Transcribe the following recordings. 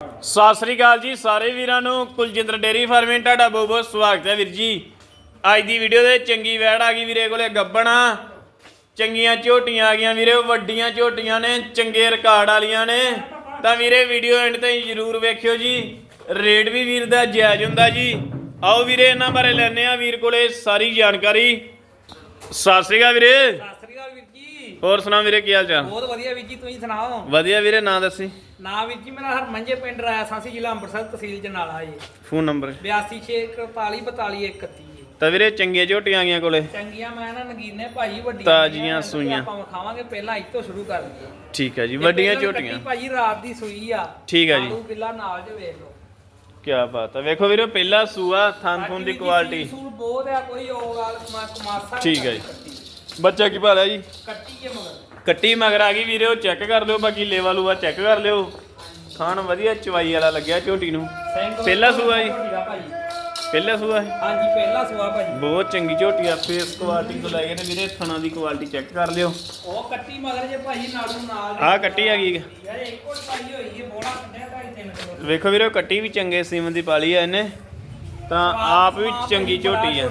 ਸਤਿ ਸ੍ਰੀ ਅਕਾਲ ਜੀ ਸਾਰੇ ਵੀਰਾਂ ਨੂੰ। ਕੁਲਜਿੰਦਰ ਡੇਰੀ ਫਾਰਮਿੰਗ, ਤੁਹਾਡਾ ਬਹੁਤ ਬਹੁਤ ਸਵਾਗਤ ਹੈ ਵੀਰ ਜੀ। ਅੱਜ ਦੀ ਵੀਡੀਓ ਦੇ ਚੰਗੀ ਵੈੜ ਆ ਗਈ ਵੀਰੇ ਕੋਲੇ, ਗੱਬਣਾ। ਚੰਗੀਆਂ ਝੋਟੀਆਂ ਆ ਗਈਆਂ ਵੀਰੇ, ਵੱਡੀਆਂ ਝੋਟੀਆਂ ਨੇ, ਚੰਗੇ ਰਿਕਾਰਡ ਵਾਲੀਆਂ ਨੇ। ਤਾਂ ਵੀਰੇ ਵੀਡੀਓ ਐਂਡ ਤਾਈਂ ਜਰੂਰ ਵੇਖਿਓ ਜੀ। ਰੇਟ ਵੀ ਵੀਰ ਦਾ ਜਾਇਜ਼ ਹੁੰਦਾ ਜੀ। ਆਓ ਵੀਰੇ, ਇਹਨਾਂ ਬਾਰੇ ਲੈਣੇ ਆ ਵੀਰ ਕੋਲੇ ਸਾਰੀ ਜਾਣਕਾਰੀ। ਸਤਿ ਸ੍ਰੀ ਅਕਾਲ ਵੀਰੇ ਸਤਿ ਸ੍ਰੀ ਅਕਾਲ ਵੀਰ ਜੀ ਹੋਰ ਸੁਣਾ ਵੀਰੇ ਕੀ ਹਾਲ ਚਾਲ? ਬਹੁਤ ਵਧੀਆ ਵੀਰ ਜੀ ਤੁਸੀਂ ਸੁਣਾਓ? ਵਧੀਆ ਵੀਰੇ ਨਾਂ ਦੱਸੀ। ਨਾ ਵੀਰ ਜੀ ਮੇਰਾ ਹਰਮੰਜੇ ਪਿੰਡ ਰਾਇਆ ਸਾਸੀ ਜ਼ਿਲ੍ਹਾ ਅੰਮ੍ਰਿਤਸਰ ਤਹਿਸੀਲ ਜਨਾਲਾ ਜੀ। Phone number. 8264424131 ਤਾਂ ਵੀਰੇ ਚੰਗੀਆਂ ਝੋਟੀਆਂ ਆ ਗਈਆਂ ਕੋਲੇ? ਚੰਗੀਆਂ ਮੈਂ ਨਾ ਨਗੀਨੇ ਭਾਈ ਵੱਡੀਆਂ ਤਾਜ਼ੀਆਂ ਸੂਈਆਂ। ਆਪਾਂ ਖਾਵਾਂਗੇ ਪਹਿਲਾਂ ਇੱਥੋਂ ਸ਼ੁਰੂ ਕਰ ਲਈਏ ਠੀਕ ਹੈ ਜੀ ਵੱਡੀਆਂ ਝੋਟੀਆਂ। ਭਾਜੀ ਰਾਤ ਦੀ ਸੂਈ ਆ। ਠੀਕ ਆ ਜੀ। ਆਲੂ ਕਿੱਲਾ ਨਾਲ ਜੇ ਵੇਖ ਲਓ। ਕੀ ਬਾਤ ਹੈ ਵੇਖੋ ਵੀਰੇ ਪਹਿਲਾ ਸੂਆ ਥਨ ਫੋਨ ਦੀ ਕੁਆਲਿਟੀ ਸੂਰ ਬਹੁਤ ਆ ਕੋਈ ਉਹ ਗੱਲ ਕਮਾ ਕਮਾਸਾ ਠੀਕ ਆ ਜੀ। ਬੱਚਾ ਕੀ ਭਾਲਿਆ ਜੀ? ਕੱਟੀ ਮਗਰ। ਕੱਟੀ ਮਗਰ ਆ ਗਈ ਵੀਰੇ ਉਹ ਚੈੱਕ ਕਰ ਲਿਓ ਬਾਕੀ ਲੇਵਾ ਲੂਆ ਚੈੱਕ ਕਰ ਲਿਓ। ਖਾਣ ਵਧੀਆ ਚਵਾਈ ਵਾਲਾ ਲੱਗਿਆ ਝੋਟੀ ਨੂੰ। ਪਹਿਲਾ ਸੂਆ ਜੀ? ਪਹਿਲਾ ਸੂਆ ਹੈ ਹਾਂਜੀ ਪਹਿਲਾ ਸੂਆ ਭਾਜੀ। ਬਹੁਤ ਚੰਗੀ ਝੋਟੀ ਆ ਫੇਸ ਕੁਆਲਿਟੀ ਤੋਂ ਲੈ ਕੇ ਤੇ ਵੀਰੇ ਥਣਾ ਦੀ ਕੁਆਲਿਟੀ ਚੈੱਕ ਕਰ ਲਿਓ। ਉਹ ਕੱਟੀ ਮਗਰ ਜੇ ਭਾਜੀ ਨਾਲੋਂ ਨਾਲ ਆਹ ਕੱਟੀ ਹੈਗੀ ਯਾਰ ਇੱਕੋ ਪਾਈ ਹੋਈ ਹੈ ਬੋੜਾ ਕੱਢਿਆ ਢਾਈ ਤਿੰਨ ਕਿਲੋ। ਵੇਖੋ ਵੀਰੇ ਕੱਟੀ ਵੀ ਚੰਗੇ ਸੀਮਨ ਦੀ ਪਾਲੀ ਆ ਇਹਨੇ। ਤਾਂ ਆਪ ਵੀ ਚੰਗੀ ਝੋਟੀ ਆ।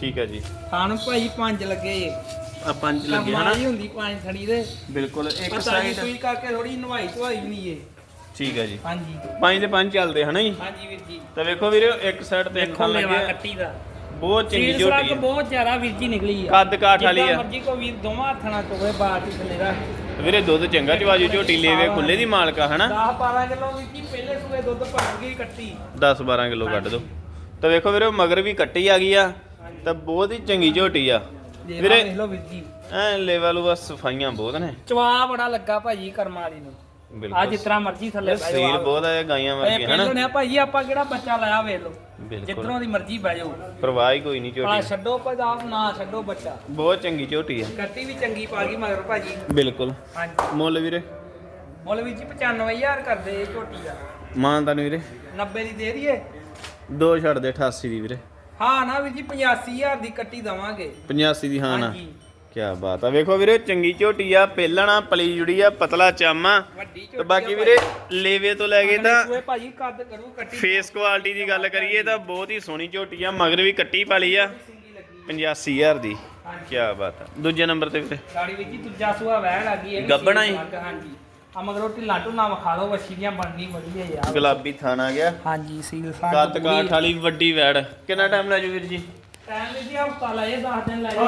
ਠੀਕ ਹੈ ਜੀ। ਖਾਣ ਭਾਈ ਪੰਜ ਲੱਗੇ। ਆ ਪੰਜ ਲੱਗੇ ਹਨਾ? ਕਮਾਈ ਹੁੰਦੀ ਪੰਜ ਥੜੀ ਦੇ। ਬਿਲਕੁਲ ਇੱਕ ਪਤਾ ਨਹੀਂ ਸਾਈਡ ਕਰਕੇ ਥੋੜੀ ਨਵਾਈ ਧਵਾਈ ਵੀ ਨਹੀਂ ਏ। ਠੀਕ ਹੈ ਜੀ। ਹਾਂਜੀ। ਪੰਜ ਦੇ ਪੰਜ ਚੱਲਦੇ ਹਨਾ ਜੀ? ਹਾਂਜੀ ਵੀਰ ਜੀ। ਤਾਂ ਵੇਖੋ ਵੀਰੇ ਇੱਕ ਸਾਈਡ ਤੇ ਦੇਖੋ ਅੱਖਾਂ ਮੇਵਾ ਲੱਗੇ ਕੱਟੀ ਦਾ। ਬਹੁਤ ਚੰਗੀ ਸਲੱਗ ਝੋਟੀ ਹੈ। ਬਹੁਤ ਜ਼ਿਆਦਾ ਵੀਰ ਜੀ ਨਿਕਲੀ ਆ। ਕੱਦ ਕਾਠ ਵਾਲੀ ਜਿੱਦਾਂ ਆ। ਮਰਜ਼ੀ ਕੋ ਵੀਰ ਦੋਵਾਂ ਹੱਥਾਂ ਨਾਲ ਕੋਵੇ ਬਾਟੀ ਥੱਲੇ ਰੱਖ। ਵੀਰੇ ਦੁੱਧ ਚੰਗਾ ਚਵਾਜੂ ਝੋਟੀ ਲੇਵੇ ਖੁੱਲੇ ਦੀ ਮਾਲਕਾ ਹਨਾ? 10 12 ਕਿਲੋ ਵੀਰ ਜੀ ਪਹਿਲੇ ਸੂਏ ਦੁੱਧ ਭਰ ਗਈ ਕੱਟੀ। 10 12 ਕਿਲੋ ਕੱਢ ਦੋ। ਤਾਂ ਵੇਖੋ ਵੀਰੇ ਮਗਰ ਵੀ ਕੱਟੀ ਆ ਗਈ ਆ। ਤਾਂ ਬਹੁਤ ਹੀ ਚੰਗੀ ਝੋਟੀ ਆ। ਵੀਰੇ ਵੀਰੇ ਵੇਖ ਲਓ ਵੀਰ ਜੀ। ਐ ਲੈਵਲ ਬਸ ਸਫਾਈਆਂ ਬਹੁਤ ਨੇ। ਚਵਾ ਬੜਾ ਲੱਗਾ ਭਾਜੀ ਕਰਮਾ ਵਾਲੀ ਨੂੰ। ਆ ਬਿਲਕੁਲ ਜਿਸ ਤਰ੍ਹਾਂ ਮਰਜ਼ੀ ਥੱਲੇ ਬਹਿ ਸੀਲ ਜਾਓ ਬਹੁਤ ਆ ਇਹ ਗਾਈਆਂ ਇਹ ਵਰਗੀਆਂ ਪਹਿਲੋਂ ਹਨਾ? ਨੇ ਭਾਜੀ ਆਪਾਂ ਕਿਹੜਾ ਬੱਚਾ ਲਾਇਆ ਵੇਖ ਲਓ। ਬਿਲਕੁਲ। ਜਿੱਧਰੋਂ ਦੀ ਮਰਜ਼ੀ ਬਹਿ ਜਾਓ। ਪਰਵਾਹ ਹੀ ਕੋਈ ਨਹੀਂ ਆ ਝੋਟੀ ਛੱਡੋ ਪੰਜਾਬ ਨਾ ਛੱਡੋ ਬੱਚਾ। ਬਹੁਤ ਚੰਗੀ ਝੋਟੀ ਆ। ਕੱਟੀ ਵੀ ਚੰਗੀ ਪਾ ਗਈ ਮਗਰ ਭਾਜੀ। ਬਿਲਕੁਲ। ਹਾਂਜੀ। ਮੁੱਲ ਵੀਰੇ? ਮੁੱਲ ਵੀ ਜੀ 95000 ਕਰਦੇ ਇਹ ਝੋਟੀ ਦਾ। ਮਾਨ ਤਾਂ ਵੀਰੇ। 90 ਦੀ ਦੇ ਦਈਏ। ਦੋ ਛੱਡ ਦੇ 88 ਦੀ ਵੀਰੇ। ਹਾਂ ਨਾ ਵੀ ਜੀ 85000 ਦੀ ਕੱਟੀ ਦਵਾਂਗੇ। 85 ਦੀ ਹਾਂ ਨਾ। ਹਾਂਜੀ। ਕੀ ਬਾਤ ਆ। ਵੇਖੋ ਵੀਰੇ ਚੰਗੀ ਝੋਟੀ ਆ ਪਹਿਲਣਾ ਪਲੀ ਜੁੜੀ ਆ ਪਤਲਾ ਚਾਮਾ ਵੱਡੀ ਝੋਟੀ ਤੇ ਬਾਕੀ ਵੀਰੇ ਲੇਵੇ ਤੋਂ ਲੈ ਕੇ ਤਾਂ ਸੂਏ ਭਾਜੀ ਕੱਦ ਕਰੂ ਕੱਟੀ ਫੇਸ ਕੁਆਲਿਟੀ ਦੀ ਗੱਲ ਕਰੀਏ ਤਾਂ ਬਹੁਤ ਹੀ ਸੋਹਣੀ ਝੋਟੀ ਆ ਮਗਰ ਵੀ ਕੱਟੀ ਪਾਲੀ ਆ। ਸਿੰਗੀ ਲੱਗੀ 85000 ਦੀ। ਕੀ ਬਾਤ ਆ। ਦੂਜੇ ਨੰਬਰ ਤੇ ਵੀਰੇ। ਵਿੱਚ ਜੀ ਦੂਜਾ ਸੂਆ ਵਹਿਣ ਲੱਗੀ ਇਹ ਵੀ ਗੱਭਣਾ ਹੀ? ਹਾਂਜੀ। ਆ ਮਗਰ ਲਾਟੂ ਨਾ ਵਿਖਾ ਲਓ ਵੱਛੀ ਦੀਆਂ ਬਣਨੀ ਵਧੀਆ ਯਾਰ। ਗੁਲਾਬੀ ਥਾਣਾ ਗਿਆ। ਹਾਂਜੀ ਸੀਲ ਸਾਂ ਕੱਦ ਕਾਠ ਵਾਲੀ ਵੱਡੀ ਵੈੜ। ਕਿੰਨਾ ਟਾਈਮ ਲੈ ਜੂ ਵੀਰ ਜੀ? ਟਾਈਮ ਵੀ ਜੀ ਹਫਤਾ ਲਾਏ 10 ਦਿਨ ਲਾਏ।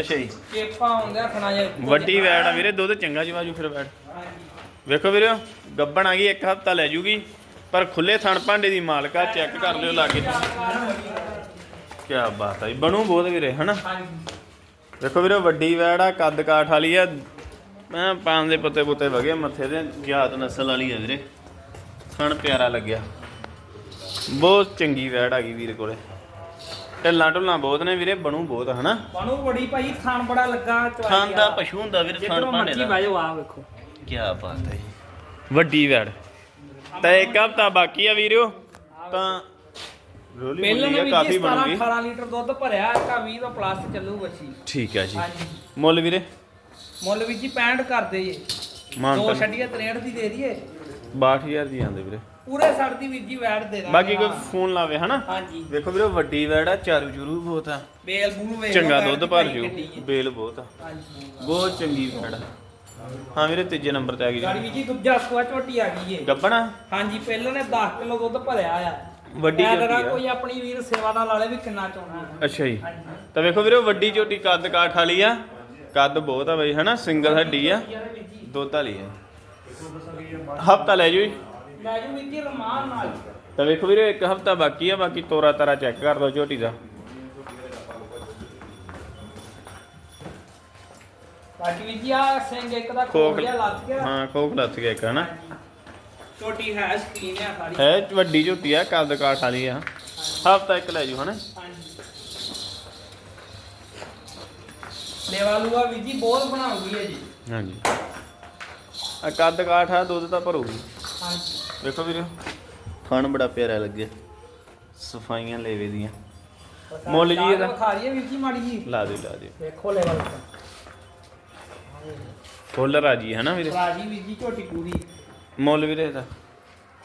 ਅੱਛਾ ਜੀ। ਕੇਪਾ ਹੁੰਦਿਆ ਖਣਾ ਜੇ ਵੱਡੀ ਵੈੜ ਆ ਵੀਰੇ ਦੁੱਧ ਚੰਗਾ ਜਵਾਜੂ ਫਿਰ ਵੈੜ। ਹਾਂਜੀ। ਵੇਖੋ ਵੀਰੇ ਗੱਬਣ ਆ ਗਈ ਇੱਕ ਹਫਤਾ ਲੈ ਜੂਗੀ। ਪਰ ਖੁੱਲੇ ਥਣ ਭਾਂਡੇ ਦੀ ਮਾਲਕਾ ਚੈੱਕ ਕਰ ਲਿਓ ਲਾਗੇ। ਕੀ ਬਾਤ ਬਣੂ ਬਹੁਤ ਵੀਰੇ ਹਨਾ? ਹਾਂਜੀ। ਵੇਖੋ ਵੀਰੇ ਵੱਡੀ ਵੈੜ ਆ ਕੱਦ ਕਾਠ ਵਾਲੀ ਆ ਮੈਂ ਪਾਨ ਦੇ ਪੱਤੇ ਪੁੱਤੇ ਵਗੇ ਮੱਥੇ ਦੇ ਜਾਤ ਨਸਲ ਵਾਲੀ ਆ ਵੀਰੇ। ਥਣ ਪਿਆਰਾ ਲੱਗਿਆ। ਬਹੁਤ ਚੰਗੀ ਵੈੜ ਆ ਗਈ ਵੀਰ ਕੋਲੇ। ਢੱਲਾਂ ਢੁੱਲਾਂ ਬਹੁਤ ਨੇ ਵੀਰੇ ਬਣੂ ਬਹੁਤ ਹਨਾ? ਬਾਣੂ ਬੜੀ ਭਾਈ ਥਾਨ ਬੜਾ ਲੱਗਾ ਚਵਾਈ ਥਣ ਦਾ। ਪਸ਼ੂ ਹੁੰਦਾ ਵੀਰੇ ਭਾਂਡੇ ਮਰਜ਼ੀ ਦਾ। ਬਹਿ ਜਾਓ ਆ ਵੇਖੋ। ਕੀ ਬਾਤ ਹੈ। ਵੱਡੀ ਵੈੜ। ਤਾਂ ਇੱਕ ਹਫਤਾ ਬਾਕੀ ਆ ਵੀਰਿਓ ਤਾਂ ਰੋਲੀ ਪਹਿਲਾਂ ਵੀ ਕਾਫੀ ਜੀ 17 ਬਣੂਗੀ। 18 ਲੀਟਰ ਦੁੱਧ ਭਰਿਆ ਇੱਕ 20 ਤੋਂ ਪਲੱਸ ਚੱਲੂ ਬੱਚੀ। ਠੀਕ ਹੈ ਜੀ। ਮੁੱਲ ਵੀਰੇ। ਮੁੱਲ ਵੀ ਜੀ 65 ਕਰਦੇ ਜੇ। ਦੋ ਤਾਂ ਛੱਡੀਏ 63 ਦੀ ਦੇ ਦਈਏ। 62000 ਦੀ ਆਂਦੇ ਵੀਰੇ। ਪੂਰੇ ਸੜ ਦੀ ਵੀਰ ਜੀ ਵੈਟ ਦੇ ਦਾਂਗੇ। ਬਾਕੀ ਕੋਈ ਫੋਨ ਲਾਵੇ ਹਨਾ? ਹਾਂਜੀ। ਵੇਖੋ ਵੀਰੇ ਵੱਡੀ ਵੈੜ ਆ ਚਾਰੂ ਚੂਰੂ ਬਹੁਤ ਆ। ਬੇਲ ਬੂਲ ਵੇਖ ਚੰਗਾ ਦੁੱਧ ਭਰ ਦੀ ਜੂ ਕਿੱਡੀ ਹੈ। ਬੇਲ ਬਹੁਤ ਆ। ਹਾਂਜੀ। ਬਹੁਤ ਚੰਗੀ ਵੈੜ ਆ। ਹਾਂ ਵੀਰੇ ਤੀਜੇ ਨੰਬਰ ਤੇ ਆ ਗਾੜੀ ਗਈ ਵੀ ਜੀ ਦੂਜਾ ਸੂਆ ਝੋਟੀ ਆ ਗਈ ਏ। ਗੱਬਣਾ? ਹਾਂਜੀ ਪਹਿਲਾਂ ਨੇ 10 ਕਿਲੋ ਦੁੱਧ ਭਰਿਆ ਆ। ਵੱਡੀ ਐ ਝੋਟੀ ਆ। ਕੋਈ ਆਪਣੀ ਵੀਰ ਸੇਵਾ ਨਾਲ ਵਾਲੇ ਵੀ ਕਿੰਨਾ ਚਾਉਣਾ ਹੈ ਅੱਛਾ ਜੀ। ਹਾਂਜੀ। ਤਾਂ ਵੇਖੋ ਵੀਰੇ ਵੱਡੀ ਝੋਟੀ ਕੱਦ ਕਾਠ ਵਾਲੀ ਆ। ਕੱਦ ਬਹੁਤ ਆ ਬਈ ਹਨਾ? ਸਿੰਗਲ ਹੱਡੀ ਆ। ਦੁੱਧ ਵਾਲੀ ਆ। ਹਫਤਾ ਲੈ ਜੂ ਲੈ ਜੂ ਵੀਰ ਜੀ ਰਮਾਨ ਨਾਲ। ਤਾਂ ਵੇਖੋ ਵੀਰੇ ਇੱਕ ਹਫਤਾ ਬਾਕੀ ਆ ਬਾਕੀ ਤੋਰਾ ਤਾਰਾ ਚੈੱਕ ਕਰ ਲਓ ਝੋਟੀ ਦਾ। ਬਾਕੀ ਜੀ ਆ ਸਿੰਘ ਇੱਕ ਦਾ ਜਿਹਾ ਲੱਤ ਗਿਆ ਹਾਂ ਖੋਖ ਲੱਥ ਗਿਆ ਇੱਕ ਹਨਾ? ਛੋਟੀ ਹੈ ਸਕੀਨ ਆ ਸਾਰੀ। ਹੈ ਵੱਡੀ ਝੋਟੀ ਆ ਕੱਦ ਕਾਠ ਵਾਲੀ ਆ। ਹਫਤਾ ਇੱਕ ਲੈ ਜੂ ਹਨਾ? ਲੇਵਾ ਲੂਆ ਵੀਰ ਜੀ ਬਹੁਤ ਬਣਾਉਗੀ ਹੈ ਜੀ। ਹਾਂਜੀ। ਆ ਕੱਦ ਕਾਠ ਆ ਦੁੱਧ ਤਾਂ ਭਰੂਗੀ ਹਾਂਜੀ। ਵੇਖੋ ਵੀਰੇ ਖਾਣ ਬੜਾ ਪਿਆਰਾ ਲੱਗਿਆ ਸਫਾਈਆਂ ਲੇਵੇ ਦੀਆਂ। ਮੁੱਲ ਜੀ ਇਹਦਾ? ਖਾ ਰਹੀ ਹੈ ਵੀਰ ਜੀ ਮਾੜੀ ਜੀ। ਲਾ ਦੇ ਲਾ ਦੇ ਦੇਖੋ ਲੈਵਲ ਤੇ। ਫੁੱਲ ਰਾਜੀ ਹੈ ਨਾ ਵੀਰੇ? ਰਾਜੀ ਵੀਰ ਜੀ ਝੋਟੀ ਪੂਰੀ। ਮੁੱਲ ਵੀਰੇ ਇਹਦਾ।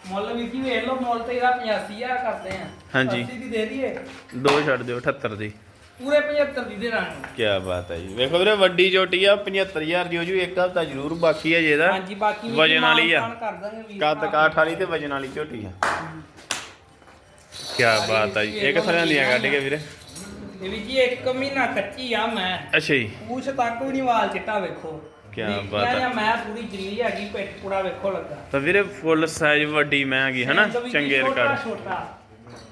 ਮੁੱਲ ਵੀ ਕੀ ਵੇਖ ਲਓ ਮੁੱਲ ਤੇ ਇਹਦਾ 85000 ਕਰਦੇ ਆ। ਹਾਂਜੀ। 80 ਦੀ ਦੇ ਦਈਏ। ਦੋ ਛੱਡ ਦਿਓ 78 ਦੀ। ਪੂਰੇ 75 ਦੀ ਦੇ ਦਾਂਗੇ ਕੀ ਬਾਤ ਹੈ ਜੀ। ਵੇਖੋ ਵੀਰੇ ਵੱਡੀ ਝੋਟੀ ਆ 75000 ਦੀ ਹੋ ਜੂ ਇੱਕ ਹਫਤਾ ਜ਼ਰੂਰ ਬਾਕੀ ਹੈ ਜਿਹਦਾ ਹਾਂਜੀ ਬਾਕੀ ਵਜਨ ਵਾਲੀ ਆ। ਕਰ ਦਾਂਗੇ ਵੀਰ। ਕੱਦ ਕਾਠ ਵਾਲੀ ਤੇ ਵਜਨ ਵਾਲੀ ਝੋਟੀ ਆ। ਕੀ ਬਾਤ ਹੈ ਜੀ। ਇੱਕ ਥਾਂ ਦੀਆਂ ਕੱਢ ਕੇ ਵੀਰੇ। ਇਹ ਵੀ ਜੀ ਇੱਕ ਮਹੀਨਾ ਕੱਚੀ ਆ ਮੈਂ। ਅੱਛਾ ਜੀ। ਪੂਛ ਤੱਕ ਵੀ ਨਹੀਂ ਵਾਲ ਚਿੱਟਾ ਵੇਖੋ। ਨਿੱਕੀਆਂ ਬਾਤ। ਜਿਹੀਆਂ ਮੈਂ ਪੂਰੀ ਜਰੀਲੀ ਹੈਗੀ ਪਿੱਠ ਪੂਰਾ ਵੇਖੋ ਲੱਗਾ। ਤਾਂ ਵੀਰੇ ਫੁੱਲ ਸਾਈਜ਼ ਵੱਡੀ ਮੈਂ ਹੈਗੀ ਹਨਾ? ਚੰਗੇ ਰਿਕਾਰਡ। ਛੋਟਾ।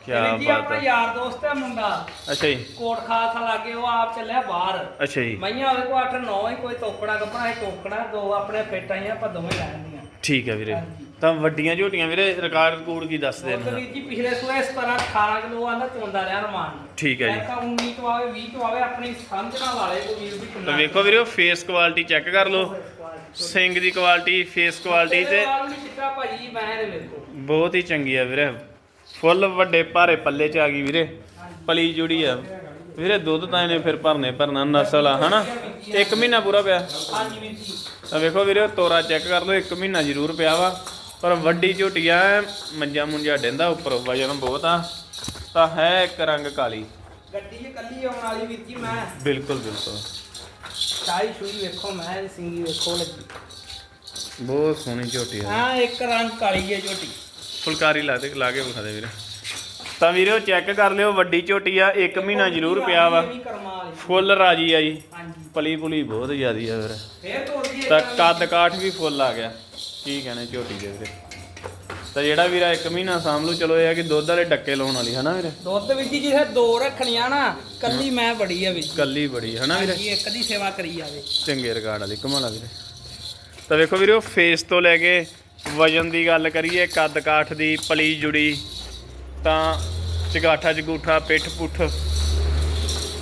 ਕੀ ਇਹ ਵੀ ਜੀ ਬਾਤ ਆਪਣਾ ਹੈ। ਯਾਰ ਦੋਸਤ ਹੈ ਮੁੰਡਾ ਅੱਛਾ ਜੀ। ਕੋਟ ਖਾਸ ਲਾਗੇ ਉਹ ਆਪ ਚੱਲਿਆ ਬਾਹਰ। ਅੱਛਾ ਜੀ। ਮਈਆਂ ਉਹਦੇ ਕੋਲ 8 9 ਹੀ ਕੋਈ ਤੋਕੜਾ ਕੱਪੜਾ ਹੈ ਟੋਕੜਾ ਦੋ ਆਪਣੇ ਫਿੱਟ ਆਈਆਂ ਆਪਾਂ ਦੋਵੇਂ ਲੈਣੀਆਂ ਠੀਕ ਹੈ ਵੀਰੇ। ਹਾਂਜੀ। ਤਾਂ ਵੱਡੀਆਂ ਝੋਟੀਆਂ ਵੀਰੇ ਰਿਕਾਰਡ ਕੋਡ ਕੀ ਦੱਸਦੇ ਦੁੱਧ ਨੇ ਵੀਰ ਜੀ ਪਿਛਲੇ ਸੂਏ 17 18 ਕਿਲੋ ਆਂਦਾ ਚੋਂਦਾ ਰਿਹਾ ਰਮਾਨ। ਠੀਕ ਹੈ ਜੀ। ਤਾਂ 19 ਤੋਂ ਆਵੇ 20 ਤੋਂ ਆਵੇ ਆਪਣੀ ਸਮਝ ਨਾਲ ਵਾਲੇ ਕੋ ਵੀਰ ਵੀ ਤਾਂ ਵੇਖੋ ਵੀਰੇ ਫੇਸ ਕੁਆਲਿਟੀ ਚੈੱਕ ਕਰ ਲਓ। ਸਿੰਗ ਦੀ ਕੁਆਲਿਟੀ ਫੇਸ ਕੁਆਲਿਟੀ ਤੇ ਵਾਲ ਵੀ ਚਿੱਟਾ ਭਾਜੀ ਮੈਂ ਇਹਦੇ ਵੇਖੋ ਬਹੁਤ ਹੀ ਚੰਗੀ ਆ ਵੀਰੇ। ਫੁੱਲ ਵੱਡੇ ਭਾਰੇ ਪੱਲੇ ਚ ਆ ਗਈ ਵੀਰੇ। ਪਲੀ ਜੁੜੀ ਆ। ਵੀਰੇ ਦੁੱਧ ਤਾਂ ਇਹਨੇ ਫਿਰ ਭਰਨੇ ਭਰਨਾ ਨਸਲ ਆ ਹਨਾ? ਇੱਕ ਮਹੀਨਾ ਪੂਰਾ ਪਿਆ। ਹਾਂਜੀ ਵੀਰ ਜੀ। ਤਾਂ ਵੇਖੋ ਵੀਰੇ ਤੋਰਾ ਚੈੱਕ ਕਰ ਲਓ ਇੱਕ ਮਹੀਨਾ ਜ਼ਰੂਰ ਪਿਆ ਵਾ। ਪਰ ਵੱਡੀ ਝੋਟੀ ਆ ਮੰਜਾ ਮੁੰਜਾ ਡਿੰਦਾ ਉੱਪਰ ਵਜਨ ਬਹੁਤ ਆ। ਤਾਂ ਹੈ ਇੱਕ ਰੰਗ ਕਾਲੀ। ਗੱਡੀ 'ਚ ਕੱਲੀ ਆਉਣ ਵਾਲੀ ਵੀਰ ਜੀ ਮੈਂ। ਬਿਲਕੁਲ ਬਿਲਕੁਲ। ਸ਼ੂਈ ਵੇਖੋ ਮੈਂ ਸਿੰਗੀ ਵੇਖੋ ਲੱਗੀ। ਬਹੁਤ ਸੋਹਣੀ ਝੋਟੀ ਆ। ਹਾਂ ਇੱਕ ਰੰਗ ਕਾਲੀ ਹੈ ਝੋਟੀ। ਫੁਲਕਾਰੀ ਲਾ ਦੇ ਲਾ ਕੇ ਵਿਖਾ ਦੇ ਵੀਰੇ। ਤਾਂ ਵੀਰੇ ਚੈੱਕ ਕਰ ਲਿਓ ਵੱਡੀ ਝੋਟੀ ਆ ਇੱਕ ਮਹੀਨਾ ਜ਼ਰੂਰ ਪਿਆ ਵਾ। ਇਹ ਫੁੱਲ ਰਾਜੀ ਆ ਜੀ। ਪਲੀ ਪੁਲੀ ਬਹੁਤ ਜ਼ਿਆਦੀ ਆ ਫੇਰ ਤਾਂ ਕੱਦ ਕਾਠ ਵੀ ਫੁੱਲ ਆ ਗਿਆ ਕੀ ਕਹਿੰਦੇ ਝੋਟੀ ਦੇ ਵੀਰੇ। ਤਾਂ ਜਿਹੜਾ ਵੀਰਾ ਇੱਕ ਮਹੀਨਾ ਸਾਂਭ ਲੂ ਚਲੋ ਇਹ ਆ ਕਿ ਦੁੱਧ ਵਾਲੇ ਡੱਕੇ ਲਾਉਣ ਵਾਲੀ ਹਨਾ ਵੀਰੇ? ਦੁੱਧ ਵਿੱਚ ਜੀ ਜਿੱਥੇ ਦੋ ਰੱਖਣੀਆਂ ਨਾ ਕੱਲੀ ਮੈਂ ਬੜੀ ਆ ਵਿੱਚ। ਕੱਲੀ ਬੜੀ ਹਨਾ ਵੀਰੇ? ਇੱਕ ਦੀ ਸੇਵਾ ਕਰੀ ਜਾਵੇ। ਚੰਗੇ ਰਿਕਾਰਡ ਵਾਲੀ ਕਮਾਲਾ ਵੀਰੇ। ਤਾਂ ਵੇਖੋ ਵੀਰੇ ਫੇਸ ਤੋਂ ਲੈ ਕੇ ਵਜਨ ਦੀ ਗੱਲ ਕਰੀਏ ਕੱਦ ਕਾਠ ਦੀ ਪਲੀ ਜੁੜੀ ਤਾਂ ਚਗਾਠਾ ਚਗੂਠਾ ਪਿੱਠ ਪੁੱਠ।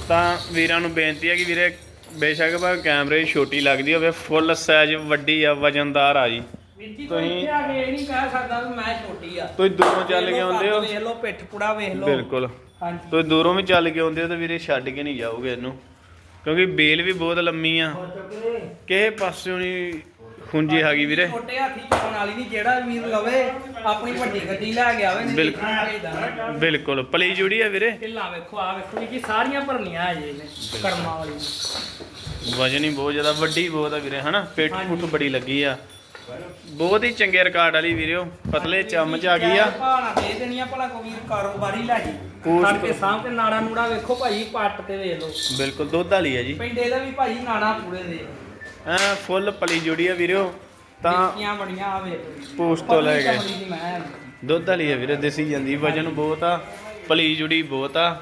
ਤਾਂ ਵੀਰਾਂ ਨੂੰ ਬੇਨਤੀ ਹੈ ਕਿ ਵੀਰੇ ਬੇਸ਼ੱਕ ਭਾਵੇਂ ਕੈਮਰੇ ਛੋਟੀ ਲੱਗਦੀ ਹੋਵੇ ਫੁੱਲ ਸਾਈਜ਼ ਵੱਡੀ ਆ ਵਜਨਦਾਰ ਆ ਜੀ। ਤੁਸੀਂ- ਕੋਈ ਇੱਥੇ ਆ ਕੇ ਇਹ ਨਹੀਂ ਕਹਿ ਸਕਦਾ ਵੀ ਮੈਂ ਛੋਟੀ ਆ। ਤੁਸੀਂ ਦੂਰੋਂ ਚੱਲ ਕੇ ਆਉਂਦੇ ਹੋ। ਵੇਖ ਲਓ ਪਿੱਠ ਪੁੜਾ ਵੇਖ ਲਓ। ਬਿਲਕੁਲ। ਹਾਂਜੀ। ਤੁਸੀਂ ਦੂਰੋਂ ਵੀ ਚੱਲ ਕੇ ਆਉਂਦੇ ਹੋ ਤਾਂ ਵੀਰੇ ਛੱਡ ਕੇ ਨਹੀਂ ਜਾਓਗੇ ਇਹਨੂੰ। ਕਿਉਂਕਿ ਬੇਲ ਵੀ ਬਹੁਤ ਲੰਮੀ ਆ। ਕਿਸੇ ਪਾਸਿਓਂ ਨਹੀਂ ਖੁੰਜੀ ਹੈਗੀ ਵੀਰੇ। ਛੋਟੇ ਹਾਥੀ ਚੋਣ ਵਾਲੀ ਨਹੀਂ ਜਿਹੜਾ ਵੀਰ ਲਵੇ ਆਪਣੀ ਵੱਡੀ ਗੱਡੀ ਲੈ ਕੇ ਆਵੇ ਨਹੀਂ ਬਿਲਕੁਲ। ਭੇਜਦਾ ਬਿਲਕੁਲ। ਪਲੀ ਜੁੜੀ ਆ ਵੀਰੇ। ਢਿੱਲਾ ਵੇਖੋ ਆ ਵੇਖੋ ਜੀ ਸਾਰੀਆਂ ਭਰਨੀਆਂ ਅਜੇ ਨੇ ਕਰਮਾਂ ਵਾਲੀ ਵਜਨ ਹੀ ਬਹੁਤ ਜ਼ਿਆਦਾ ਵੱਡੀ ਬਹੁਤ ਆ ਵੀਰੇ ਹਨਾ? ਹਾਂਜੀ। ਪੁੱਠ ਬੜੀ ਲੱਗੀ ਆ। ਬਹੁਤ ਹੀ ਚੰਗੇ ਰਿਕਾਰਡ ਵਾਲੀ ਵੀਰਿਓ ਪਤਲੇ ਚਮਚ ਆ ਗਈ ਆ। ਭਾਣਾ ਦੇ ਦੇਣੀਆਂ ਭਲਾ ਕੋਈ ਵੀਰ ਕਾਰੋਬਾਰੀ ਲੈ ਜੀ। ਪੂਛ ਕਰਕੇ ਸਾਹਮ ਤੇ ਨਾੜਾ ਨੂੜਾ ਵੇਖੋ ਭਾਜੀ ਪੱਟ ਤੇ ਵੇਖ ਲਓ। ਬਿਲਕੁਲ ਦੁੱਧ ਵਾਲੀ ਆ ਜੀ। ਪਿੰਡੇ ਦਾ ਵੀ ਭਾਜੀ ਨਾੜਾ ਪੂਰੇ ਦੇ। ਐ ਫੁੱਲ ਪਲੀ ਜੁੜੀ ਆ ਵੀਰਿਓ ਤਾਂ ਨਿੱਕੀਆਂ ਬੜੀਆਂ ਆ ਵੇਖ ਪੂਛ ਤੋਂ ਲੈ ਕੇ। ਦੁੱਧ ਵਾਲੀ ਆ ਵੀਰੇ ਦੇਸੀ ਜਾਂਦੀ। ਵਜਨ ਬਹੁਤ ਆ ਪਲੀ ਜੁੜੀ ਬਹੁਤ ਆ।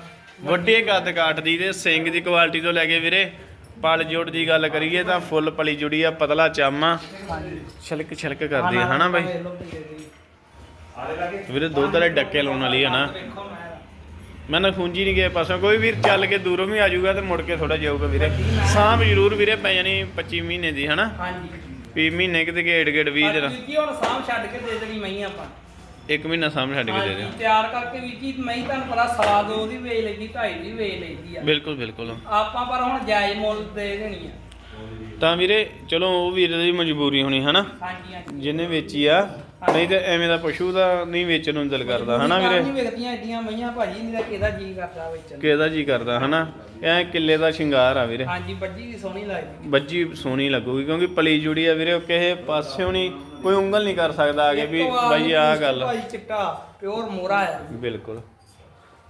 ਵੱਡੇ ਕੱਦ ਕਾਠ ਦੀ ਤੇ ਸਿੰਘ ਦੀ ਕੁਆਲਿਟੀ ਤੋਂ ਲੈ ਕੇ ਵੀਰੇ ਪਲ ਜੋੜ ਦੀ ਗੱਲ ਕਰੀਏ ਤਾਂ ਫੁੱਲ ਪਲੀ ਜੁੜੀ ਆ ਪਤਲਾ ਚਾਮਾ ਛਿਲਕ ਛਿਲਕ ਕਰਦੀ ਆ ਹਨਾ ਬਾਈ। ਵੀਰੇ ਦੁੱਧ ਵਾਲੇ ਡੱਕੇ ਲਾਉਣ ਵਾਲੀ ਆ ਨਾ। ਮੈਂ ਮੈਂ ਨਾ ਖੁੰਜੀ ਨਹੀਂ ਗਿਆ ਪਾਸੋਂ। ਕੋਈ ਵੀਰ ਚੱਲ ਕੇ ਦੂਰੋਂ ਵੀ ਆ ਜਾਊਗਾ ਤੇ ਮੁੜ ਕੇ ਥੋੜਾ ਜਾਊਗਾ ਵੀਰੇ। ਸਾਂਭ ਜ਼ਰੂਰ ਵੀਰੇ ਪੈ ਜਾਣੀ 25 ਮਹੀਨੇ ਦੀ ਹਨਾ? ਹਾਂਜੀ। ਵੀ ਮਹੀਨੇ ਕਿਤੇ ਗੇੜ ਗੇੜ 20 ਦਿਨ ਜੀ ਹੁਣ ਸਾਹਮ ਛੱਡ ਕੇ ਦੇ ਦੇਣੀ ਮਈ ਆਪਾਂ। ਇੱਕ ਮਹੀਨਾ ਸਾਂਭ ਛੱਡ ਕੇ ਦੇ ਦੇ ਤਿਆਰ ਕਰਕੇ ਵੀਰ ਜੀ ਮਈ ਤੁਹਾਨੂੰ ਪਤਾ ਸਵਾ ਦੋ ਦੀ ਵੇਚ ਲੈਂਦੀ ਢਾਈ ਦੀ ਵੇਚ ਲੈਂਦੀ ਆ। ਬਿਲਕੁਲ ਬਿਲਕੁਲ। ਆਪਾਂ ਪਰ ਹੁਣ ਜਾਇਜ਼ ਮੁੱਲ ਦੇ ਦੇਣੀ ਆ। ਤਾਂ ਵੀਰੇ ਚਲੋ ਉਹ ਵੀਰ ਦੀ ਮਜਬੂਰੀ ਹੋਣੀ ਹਨਾ? ਹਾਂਜੀ ਹਾਂਜੀ। ਜਿਹਨੇ ਵੇਚੀ ਆ ਨਹੀਂ ਤੇ ਐਵੇਂ ਦਾ ਪਸ਼ੂ ਦਾ ਨਹੀਂ ਵੇਚਣ ਨੂੰ ਦਿਲ ਕਰਦਾ ਹਨਾ ਵੀਰੇ? ਨਹੀਂ ਵਿਕਦੀਆਂ ਏਡੀਆਂ ਮਈਆਂ ਭਾਜੀ ਨਹੀਂ ਤਾਂ ਕਿਹਦਾ ਜੀ ਕਰਦਾ ਵੇਚਣ। ਨੂੰ। ਕਿਹਦਾ ਜੀ ਕਰਦਾ ਹਨਾ? ਐ ਕਿੱਲੇ ਦਾ ਸ਼ਿੰਗਾਰ ਆ ਵੀਰੇ। ਹਾਂਜੀ ਬੱਜੀ ਵੀ ਸੋਹਣੀ ਲੱਗਦੀ ਬੱਜੀ ਸੋਹਣੀ ਲੱਗੂਗੀ ਕਿਉਂਕਿ ਪਲੀ ਜੁੜੀ ਆ ਵੀਰੇ ਉਹ ਕਿਸੇ ਪਾਸਿਓਂ ਨਹੀਂ ਕੋਈ ਉਂਗਲ ਨਹੀਂ ਕਰ ਸਕਦਾ ਆਗੇ ਵੀ ਇੱਕੋ ਵਾਰ ਬਾਈ ਆਹ ਗੱਲ। ਭਾਜੀ ਚਿੱਟਾ ਪਿਓਰ ਮੋਰਾ ਆ। ਬਿਲਕੁਲ।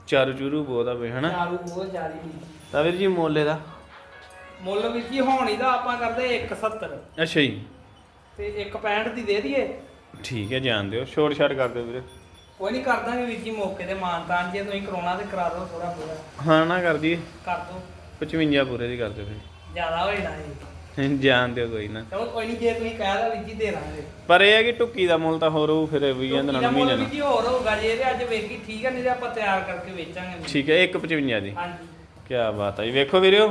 ਚਾਰੂ ਚੂਰੂ ਬਹੁਤ ਆ ਬਈ ਹਨਾ? ਚਾਰੂ ਬਹੁਤ ਜ਼ਿਆਦੀ ਨਹੀਂ ਤਾਂ ਵੀਰ ਜੀ ਮੋਲੇ ਦਾ ਮੁੱਲ ਵੀਰ ਜੀ ਹੋਣੀ ਦਾ ਆਪਾਂ ਕਰਦੇ 170 ਅੱਛਾ ਜੀ। ਤੇ 165 ਦੀ ਦੇ ਦਈਏ। ਠੀਕ ਹੈ ਜਾਣ ਦਿਓ। ਛੋਟ ਛਾਟ ਕਰ ਦਿਓ ਵੀਰੇ। ਕੋਈ ਨਹੀਂ ਕਰ ਦਾਂਗੇ ਵੀਰ ਜੀ ਮੌਕੇ ਤੇ ਮਾਨਤਾਨ ਜੇ ਤੁਸੀਂ ਕਰਾਉਣਾ ਤੇ ਕਰਾ ਦਿਓ ਥੋੜਾ ਬੋੜਾ ਹਾਂ ਨਾ ਕਰ ਦਈਏ। ਕਰ ਦਿਓ। 55 ਪੂਰੇ ਦੀ ਕਰ ਦਿਓ ਜ਼ਿਆਦਾ ਹੋਏ ਨਾ ਫਿਰ ਜਾਣ ਦਿਓ ਕੋਈ ਨਾ। ਚਲੋ ਕੋਈ ਨਹੀਂ ਜੇ ਤੁਸੀਂ ਕਹਿ ਦਾ ਵੀਰ ਜੀ ਦੇ ਦਾਂਗੇ। ਪਰ ਇਹ ਹੈ ਕਿ ਟੁੱਕੀ ਦਾ ਮੁੱਲ ਤਾਂ ਹੋਰ ਹੋਊ ਫਿਰ 20 ਦਿਨਾਂ ਇਹਦਾ ਨੂੰ ਮੁੱਲ ਮਹੀਨੇ ਵੀਰ ਨੂੰ ਜੀ ਹੋਰ ਹੋਊਗਾ ਜੇ ਇਹਦੇ ਅੱਜ ਵੇਖੀ ਠੀਕ ਹੈ ਨਹੀਂ ਤੇ ਆਪਾਂ ਤਿਆਰ ਕਰਕੇ ਵੇਚਾਂਗੇ ਠੀਕ ਹੈ 155 ਦੀ। ਹਾਂਜੀ। ਕੀ ਬਾਤ ਹੈ ਜੀ। ਵੇਖੋ ਵੀਰਿਓ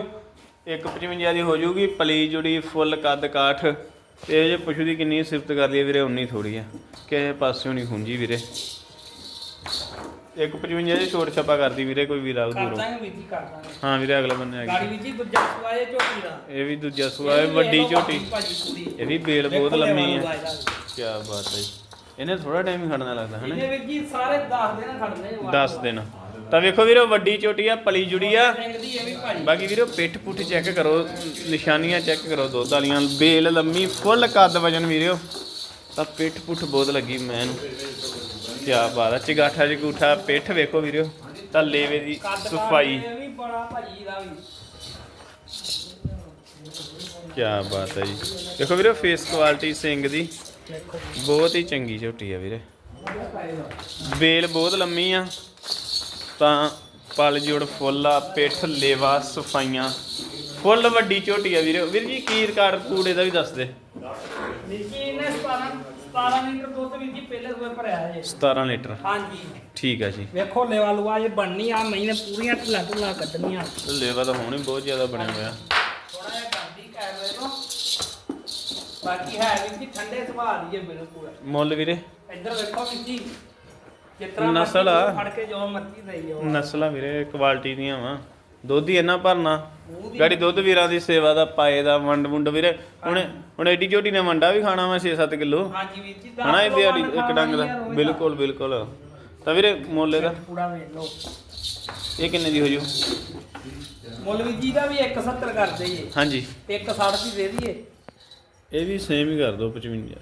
155 ਦੀ ਹੋ ਜਾਊਗੀ ਪਲੀ ਜੁੜੀ ਫੁੱਲ ਕੱਦ ਕਾਠ। ਤੇ ਇਹ ਜੇ ਪਸ਼ੂ ਦੀ ਕਿੰਨੀ ਸਿਫਤ ਕਰ ਲਈਏ ਵੀਰੇ ਉਨੀ ਥੋੜੀ ਆ। ਕਿਸੇ ਪਾਸਿਓਂ ਨਹੀਂ ਹੁੰਜੀ ਵੀਰੇ। 155 ਦੀ ਛੋਟ ਛੱਪਾ ਕਰਦੀ ਵੀਰੇ ਕੋਈ ਵੀਰ ਦੂਰੋਂ। ਵੀਰ ਜੀ ਹਾਂ ਵੀਰੇ ਅਗਲੇ ਬੰਨੇ ਆ ਗਾੜੀ ਗਈ ਵੀਰ ਜੀ ਦੂਜਾ ਸਵਾਏ ਝੋਟੀ ਦਾ। ਇਹ ਵੀ ਦੂਜਾ ਸੂਆ ਹੈ ਵੱਡੀ ਝੋਟੀ। ਇਹ ਵੀ ਬੇਲ ਬਹੁਤ ਲੰਮੀ ਆ। ਕੀ ਬਾਤ ਹੈ ਜੀ। ਇਹਨੇ ਥੋੜਾ ਟਾਈਮ ਹੀ ਖੜਨਾ ਲੱਗਦਾ ਹਨਾ ਇਹਨੇ ਵੀਰ ਜੀ ਸਾਰੇ 10 ਦਿਨ ਖੜਨੇ 10 ਦਿਨ। ਤਾਂ ਵੇਖੋ ਵੀਰੋ ਵੱਡੀ ਚੋਟੀ ਆ ਪਲੀ ਜੁੜੀ ਆ। ਬਾਕੀ ਵੀਰੋ ਪਿੱਠ ਪੁੱਠ ਚੈੱਕ ਕਰੋ ਨਿਸ਼ਾਨੀਆਂ ਚੈੱਕ ਕਰੋ ਦੁੱਧ ਵਾਲੀਆਂ ਬੇਲ ਲੰਮੀ ਫੁੱਲ ਕੱਦ ਵਜਨ ਵੀਰੋ। ਤਾਂ ਪਿੱਠ ਪੁੱਠ ਬਹੁਤ ਲੱਗੀ ਮੈਂ ਨੂੰ। ਕੀ ਬਾਤ ਆ ਚਗਾਠਾ ਜਗੂਠਾ ਪਿੱਠ ਵੇਖੋ ਵੀਰੋ। ਤਾਂ ਲੇਵੇ ਦੀ ਸਫ਼ਾਈ। ਇਹ ਵੀ ਬੜਾ ਭਾਜੀ ਦਾ ਵੀ। ਕੀ ਬਾਤ ਹੈ ਜੀ। ਦੇਖੋ ਵੀਰੋ ਫੇਸ ਕੁਆਲਿਟੀ ਸਿੰਘ ਦੀ ਬਹੁਤ ਹੀ ਚੰਗੀ ਝੋਟੀ ਆ ਵੀਰੇ। ਬੇਲ ਬਹੁਤ ਲੰਮੀ ਆ। ਤਾਂ ਪਲ ਜੋੜ ਫੁੱਲ ਆ ਪਿੱਠ ਲੇਵਾ ਸਫਾਈਆਂ। ਫੁੱਲ ਵੱਡੀ ਝੋਟੀ ਆ ਵੀਰੇ। ਵੀਰ ਜੀ ਕੀ ਰਿਕਾਰਡ ਕੂੜੇ ਦਾ ਵੀ ਦੱਸ ਦੇ। ਵੀਰ ਜੀ ਇਹਨੇ 17 17 ਲੀਟਰ ਦੁੱਧ ਵੀਰ ਜੀ ਪਹਿਲੇ ਸੂਏ ਭਰਿਆ ਜੇ। 17 ਲੀਟਰ। ਹਾਂਜੀ। ਠੀਕ ਆ ਜੀ। ਵੇਖੋ ਲੈਵਾ ਲੂਆ ਇਹ ਬਣਨੀ ਆ ਮਹੀਨੇ ਪੂਰੀਆਂ ਢਿੱਲਾਂ ਢਿੱਲਾਂ ਕੱਢਣੀਆਂ। ਲੇਵਾ ਤਾਂ ਹੁਣ ਹੀ ਬਹੁਤ ਜ਼ਿਆਦਾ ਬਣਿਆ ਹੋਇਆ। ਥੋੜਾ ਜਿਹਾ ਗੰਦੀ ਕਰ ਰਹੇ ਨੂੰ ਬਾਕੀ ਹੈ ਜੀ ਠੰਡੇ ਸੁਭਾਅ ਦੀ ਹੈ ਬਿਲਕੁਲ ਮੁੱਲ ਵੀਰੇ। ਇੱਧਰ ਵੇਖੋ ਵੀਰ ਜੀ। ਜਿਤਨਾ ਨਸਲ ਆ। ਫੜ ਕੇ ਜੋ ਮਰਜ਼ੀ ਦੇਈ ਜਾਓ। ਨਸਲਾਂ ਵੀਰੇ ਕੁਆਲਿਟੀ ਦੀਆਂ ਵਾ। ਦੁੱਧ ਹੀ ਇੰਨਾ ਭਰਨਾ। ਗਾੜੀ ਦੁੱਧ ਵੀਰਾਂ ਦੀ ਸੇਵਾ ਦਾ ਪਾਏ ਦਾ ਵੰਡ ਵੁੰਡ ਵੀਰੇ। ਹੁਣ ਹੁਣ ਐਡੀ ਝੋਟੀ ਨੇ ਵੰਡਾ ਵੀ ਖਾਣਾ ਵਾ 6-7 ਕਿਲੋ। ਹਾਂਜੀ ਵੀਰ ਜੀ ਦਸ ਹਨਾ ਇਹ ਕਿਲੋ ਵੀ ਵੰਡ ਇੱਕ ਡੰਗ ਦਾ। ਖਾਣਾ ਯਾਰ, ਉਹੀ ਬਿਲਕੁਲ ਬਿਲਕੁਲ। ਤਾਂ ਵੀਰੇ ਮੁੱਲ ਇਹਦਾ। ਪੂਰਾ ਵੇਖ ਲਓ। ਇਹ ਕਿੰਨੇ ਦੀ ਹੋ ਜੂ? ਮੁੱਲ ਵੀਰ ਜੀ ਦਾ ਵੀ 170 ਕਰ ਦਈਏ। ਹਾਂਜੀ। 160 ਦੀ ਦੇ ਦਈਏ। ਇਹ ਵੀ ਸੇਮ ਹੀ ਕਰ ਦਿਓ 55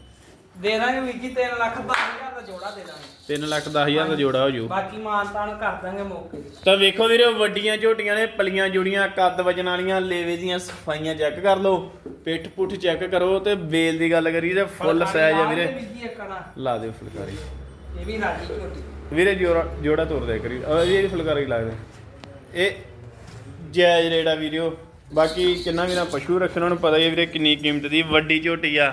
ਦੇ ਦਾਂਗੇ ਵੀਰ ਜੀ 3 ਲੱਖ 10 ਹਜ਼ਾਰ ਦਾ ਜੋੜਾ ਦੇ ਦਾਂਗੇ। 3 ਲੱਖ 10 ਹਜ਼ਾਰ ਦਾ ਜੋੜਾ ਹੋ ਜੂ। ਬਾਕੀ ਮਾਨਤਾਨ ਕਰ ਦਾਂਗੇ ਮੌਕੇ ਤੇ। ਤਾਂ ਵੇਖੋ ਵੀਰੇ ਵੱਡੀਆਂ ਝੋਟੀਆਂ ਨੇ ਪਲੀਆਂ ਜੁੜੀਆਂ ਕੱਦ ਵਜਨ ਵਾਲੀਆਂ ਲੇਵੇ ਦੀਆਂ ਸਫਾਈਆਂ ਚੈੱਕ ਕਰ ਲਓ ਪਿੱਠ ਪੁੱਠ ਚੈੱਕ ਕਰੋ ਤੇ ਬੇਲ ਦੀ ਗੱਲ ਕਰੀ ਤੇ ਫੁੱਲ ਸਾਈਜ਼ ਆ ਵੀਰੇ। ਜੀ ਨਾ ਲਾ ਦਿਓ ਫੁਲਕਾਰੀ। ਇਹ ਵੀ ਰਾਜੀ ਝੋਟੀ। ਵੀਰੇ ਜੋੜਾ ਜੋੜਾ ਤੋੜ ਦੇ ਕਰੀ। ਇਹ ਫੁਲਕਾਰੀ ਲੱਗਦਾ ਇਹ ਜਾਇਜ਼ ਰੇੜਾ ਵੀਡੀਓ ਬਾਕੀ ਕਿੰਨਾ ਵੀਰਾਂ ਪਸ਼ੂ ਰੱਖਣ ਨੂੰ ਪਤਾ ਹੈ ਵੀਰੇ ਕਿੰਨੀ ਕੀਮਤ ਦੀ ਵੱਡੀ ਝੋਟੀ ਆ।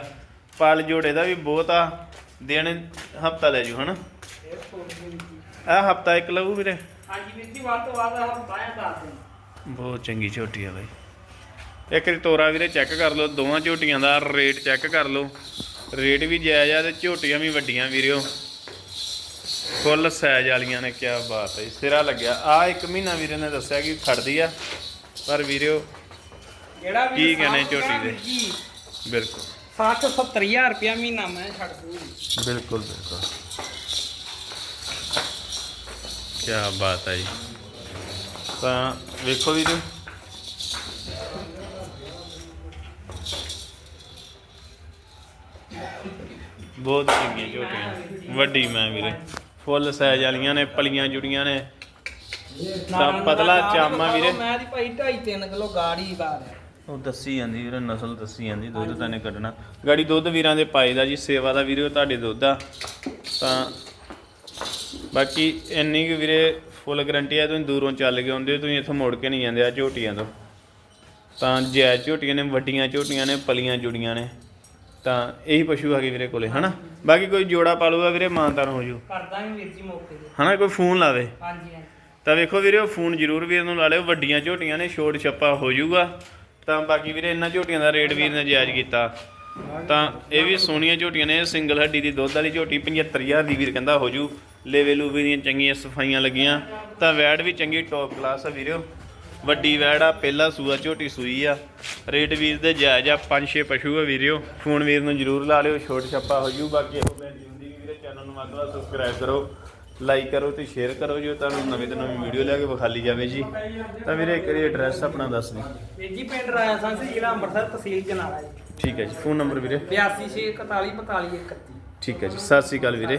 ਪਲ ਜੋੜੇ ਦਾ ਵੀ ਬਹੁਤ ਆ। ਦਿਨ ਹਫਤਾ ਲੈ ਜੂ ਹਨਾ? ਇਹ ਹਫਤਾ ਇੱਕ ਲਊ ਵੀਰੇ। ਹਾਂਜੀ ਵੀਰ ਜੀ ਵੱਧ ਤੋਂ ਵੱਧ ਬਾਇਆ ਦੱਸ ਦਿਨ। ਬਹੁਤ ਚੰਗੀ ਝੋਟੀ ਆ ਬਾਈ। ਇੱਕ ਵਾਰੀ ਤੋਰਾ ਵੀਰੇ ਚੈੱਕ ਕਰ ਲਓ ਦੋਵਾਂ ਝੋਟੀਆਂ ਦਾ ਰੇਟ ਚੈੱਕ ਕਰ ਲਓ। ਰੇਟ ਵੀ ਜਾਇਜ਼ ਆ ਤੇ ਝੋਟੀਆਂ ਵੀ ਵੱਡੀਆਂ ਵੀਰਿਓ ਫੁੱਲ ਸਾਈਜ਼ ਵਾਲੀਆਂ ਨੇ ਕਿਆ ਬਾਤ ਹੈ ਸਿਰਾ ਲੱਗਿਆ। ਆ ਇੱਕ ਮਹੀਨਾ ਵੀਰੇ ਨੇ ਦੱਸਿਆ ਕਿ ਖੜਦੀ ਆ। ਪਰ ਵੀਰਿਓ ਜਿਹੜਾ ਵੀ ਕੀ ਕਹਿੰਦੇ ਝੋਟੀ ਦੇ? ਬਿਲਕੁਲ। 60 70000 ਰੁਪਇਆ ਮਹੀਨਾ ਮੈਂ ਛੱਡ ਦੂੰਗੀ। ਬਿਲਕੁਲ ਬਿਲਕੁਲ। ਕਿਆ ਬਾਤ ਹੈ ਜੀ। ਤਾਂ ਵੇਖੋ ਵੀਰੇ। ਬਹੁਤ ਚੰਗੀਆਂ ਝੋਟੀਆਂ ਵੱਡੀ ਮੈਂ ਵੀਰੇ। ਫੁੱਲ ਸਾਈਜ਼ ਵਾਲੀਆਂ ਨੇ ਪਲੀਆਂ ਜੁੜੀਆਂ ਨੇ। ਤਾਂ ਪਤਲਾ ਚਾਮਾ ਵੀਰੇ। ਮੈਂ ਦੀ ਭਾਈ 2.5 3 ਕਿਲੋ ਗਾੜੀ ਦਾ ਹੈ ਉਹ ਦੱਸੀ ਜਾਂਦੀ ਵੀਰੇ ਨਸਲ ਦੱਸੀ ਜਾਂਦੀ ਦੁੱਧ ਤਾਂ ਨੇ ਕੱਢਣਾ। ਗਾੜੀ ਦੁੱਧ ਵੀਰਾਂ ਦੇ ਪਾਏ ਦਾ ਜੀ ਸੇਵਾ ਦਾ ਵੀਰੇ ਉਹ ਤੁਹਾਡੇ ਦੁੱਧ ਆ ਤਾਂ ਬਾਕੀ ਇੰਨੀ ਕੁ ਵੀਰੇ ਫੁੱਲ ਗਰੰਟੀ ਆ ਤੁਸੀਂ ਦੂਰੋਂ ਚੱਲ ਕੇ ਆਉਂਦੇ ਹੋ ਤੁਸੀਂ ਇੱਥੋਂ ਮੁੜ ਕੇ ਨਹੀਂ ਜਾਂਦੇ ਆ ਝੋਟੀਆਂ ਤੋਂ। ਤਾਂ ਜੈ ਝੋਟੀਆਂ ਨੇ ਵੱਡੀਆਂ ਝੋਟੀਆਂ ਨੇ ਪਲੀਆਂ ਜੁੜੀਆਂ ਨੇ। ਤਾਂ ਇਹੀ ਪਸ਼ੂ ਹੈਗੇ ਵੀਰੇ ਕੋਲੇ ਹਨਾ? ਬਾਕੀ ਕੋਈ ਜੋੜਾ ਪਾਲੂਗਾ ਵੀਰੇ ਮਾਨਤਾਨ ਹੋ ਜੂ। ਕਰ ਦਾਂਗੇ ਵੀਰ ਜੀ ਮੌਕੇ ਤੇ। ਹਨਾ ਕੋਈ ਫੋਨ ਲਾਵੇ। ਹਾਂਜੀ ਹਾਂਜੀ। ਤਾਂ ਵੇਖੋ ਵੀਰੇ ਉਹ ਫੋਨ ਜ਼ਰੂਰ ਵੀਰ ਨੂੰ ਲਾ ਲਿਓ ਵੱਡੀਆਂ ਝੋਟੀਆਂ ਨੇ ਛੋਟ ਛੱਪਾ ਹੋ ਜਾਊਗਾ ਤਾਂ ਬਾਕੀ ਵੀਰੇ ਇਹਨਾਂ ਝੋਟੀਆਂ ਦਾ ਰੇਟ ਵੀਰ ਨੇ ਜਾਇਜ਼ ਕੀਤਾ। ਤਾਂ ਇਹ ਵੀ ਸੋਹਣੀਆਂ ਝੋਟੀਆਂ ਨੇ, ਸਿੰਗਲ ਹੱਡੀ ਦੀ ਦੁੱਧ ਵਾਲੀ ਝੋਟੀ 75000 ਦੀ ਵੀਰ ਕਹਿੰਦਾ ਹੋ ਜੂ ਲੇਵੇ ਲੂਵੇ ਦੀਆਂ ਚੰਗੀਆਂ ਸਫਾਈਆਂ ਲੱਗੀਆਂ। ਤਾਂ ਵੈੜ ਵੀ ਚੰਗੀ ਟੌਪ ਕਲਾਸ ਆ ਵੀਰੋ। ਵੱਡੀ ਵੈੜ ਆ, ਪਹਿਲਾ ਸੂਆ ਝੋਟੀ ਸੂਈ ਆ। ਰੇਟ ਵੀਰ ਦੇ ਜਾਇਜ਼ ਆ ਪੰਜ ਛੇ ਪਸ਼ੂ ਆ ਵੀਰੋ। ਫੋਨ ਵੀਰ ਨੂੰ ਜ਼ਰੂਰ ਲਾ ਲਿਓ, ਛੋਟ ਛੱਪਾ ਹੋ ਜੂ ਬਾਕੀ ਇਹੋ ਬੇਨਤੀ ਹੁੰਦੀ ਵੀਰੇ ਚੈਨਲ ਨੂੰ ਵੱਧ ਤੋਂ ਵੱਧ ਸਬਸਕ੍ਰਾਈਬ ਕਰੋ। ਲਾਈਕ ਕਰੋ ਤੇ ਸ਼ੇਅਰ ਕਰੋ ਜੋ ਤੁਹਾਨੂੰ ਨਵੀਂ ਤੋਂ ਨਵੀਂ ਵੀਡੀਓ ਲੈ ਕੇ ਵਿਖਾਲੀ ਜਾਵੇ ਜੀ। ਤਾਂ ਵੀਰੇ ਇੱਕ ਵਾਰੀ ਐਡਰੈਸ ਆਪਣਾ ਦੱਸ ਦਿਓ। ਵੀਰ ਜੀ ਪਿੰਡ ਰਾਇਆ ਸੰਸੀ ਜ਼ਿਲ੍ਹਾ ਅੰਮ੍ਰਿਤਸਰ ਤਹਿਸੀਲ ਜਨਾਲਾ ਜੀ। ਠੀਕ ਹੈ ਜੀ ਫੋਨ ਨੰਬਰ ਵੀਰੇ। 82 6 41 45 31 ਠੀਕ ਹੈ ਜੀ ਸਤਿ ਸ੍ਰੀ ਅਕਾਲ ਵੀਰੇ।